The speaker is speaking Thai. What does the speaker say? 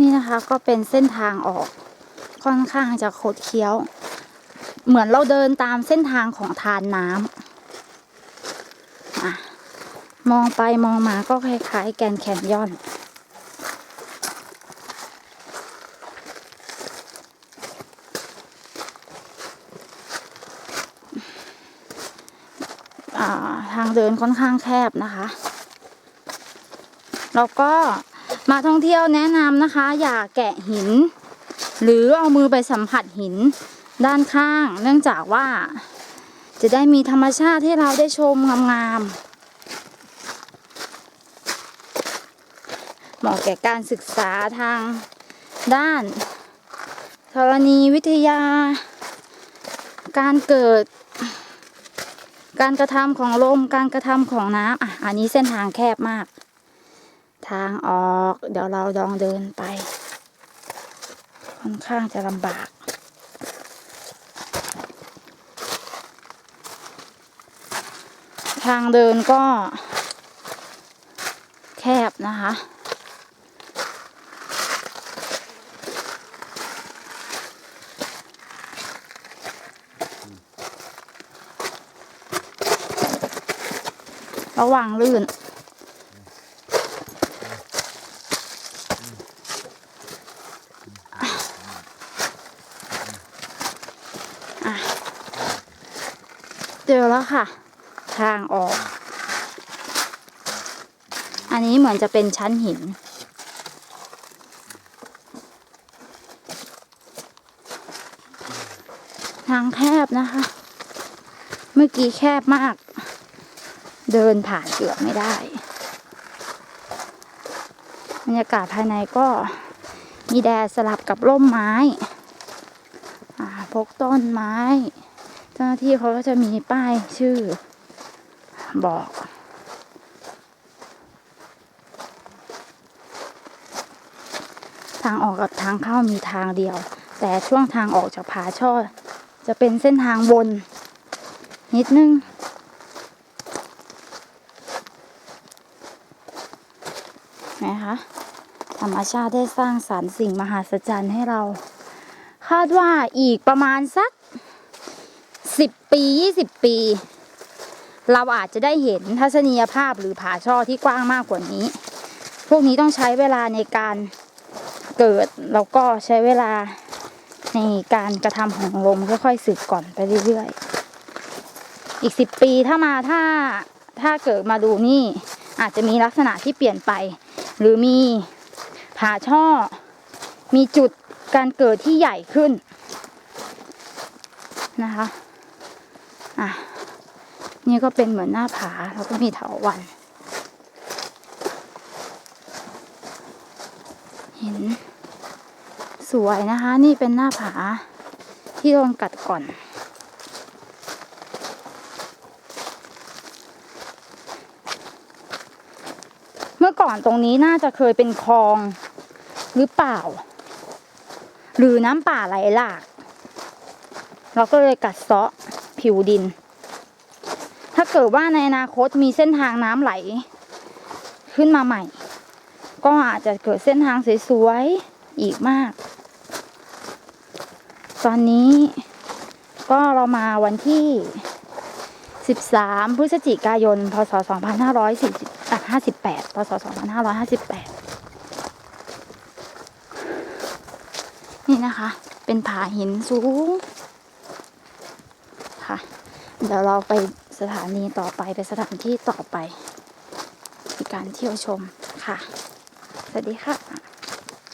นี่นะคะก็เป็นเส้นทางออกค่อนข้างจะโคดเคี้ยว เหมือนเราเดินตามเส้นทางของทานน้ำอะมองไปมองมาก็คล้ายๆ แกนแคนยอน ทางเดินค่อนข้างแคบนะคะ แล้วก็ มาท่องเที่ยวแนะนำนะคะ อย่าแกะหิน หรือเอามือไปสัมผัสหินด้านข้าง เนื่องจากว่าจะได้มีธรรมชาติให้เราได้ชมงามๆเหมาะแก่การศึกษาทางด้านธรณีวิทยา การเกิด การกระทำของลม การกระทำของน้ำอะ อันนี้เส้นทางแคบมาก ทางออก เดี๋ยวเราลองเดินไป ค่อนข้างจะลำบาก ทางเดินก็ แคบนะคะ ระหว่างลื่น เจอแล้วค่ะ ทางออก อันนี้เหมือนจะเป็นชั้นหิน ทางแคบนะคะ เมื่อกี้แคบมาก เดินผ่านเกือบไม่ได้ บรรยากาศภายในก็มีแดดสลับกับร่มไม้พกต้นไม้ เจ้าหน้าที่เขาก็จะมีป้ายชื่อบอก ทางออกกับทางเข้ามีทางเดียว แต่ช่วงทางออกจากผาช่อ จะเป็นเส้นทางวนนิดนึงนะคะธรรมชาติได้สร้างสรรค์สิ่งมหัศจรรย์ให้เรา คาดว่าอีกประมาณสัก สิบปียี่สิบปี เราอาจจะได้เห็นทัศนียภาพหรือผาช่อที่กว้างมากกว่านี้ พวกนี้ต้องใช้เวลาในการเกิดแล้วก็ใช้เวลาในการกระทำของลมค่อยๆสึกก่อนไปเรื่อยๆ อีกสิบปีถ้ามาถ้าถ้าเกิดมาดูนี่ อาจจะมีลักษณะที่เปลี่ยนไป หรือมีผาช่อ มีจุดการเกิดที่ใหญ่ขึ้นนะคะ อะ นี่ก็เป็นเหมือนหน้าผา แล้วก็มีเถาวัน เห็น สวยนะคะ นี่เป็นหน้าผา ที่โดนกัดก่อนเมื่อก่อนตรงนี้น่าจะเคยเป็นคลองหรือเปล่า หรือน้ำป่าไหลหลาก เราก็เลยกัดเซาะ ผิวดิน ถ้าเกิดว่าในอนาคตมีเส้นทางน้ำไหล ขึ้นมาใหม่ ก็อาจจะเกิดเส้นทางสวยๆอีกมาก ตอนนี้ก็เรามาวันที่ 13 พฤศจิกายน พศ 2558 พศ 2558 นี่นะคะ เป็นผาหินสูง เดี๋ยวเราไปสถานีต่อไปไปสถานที่ต่อไปในการเที่ยวชมค่ะ สวัสดีค่ะ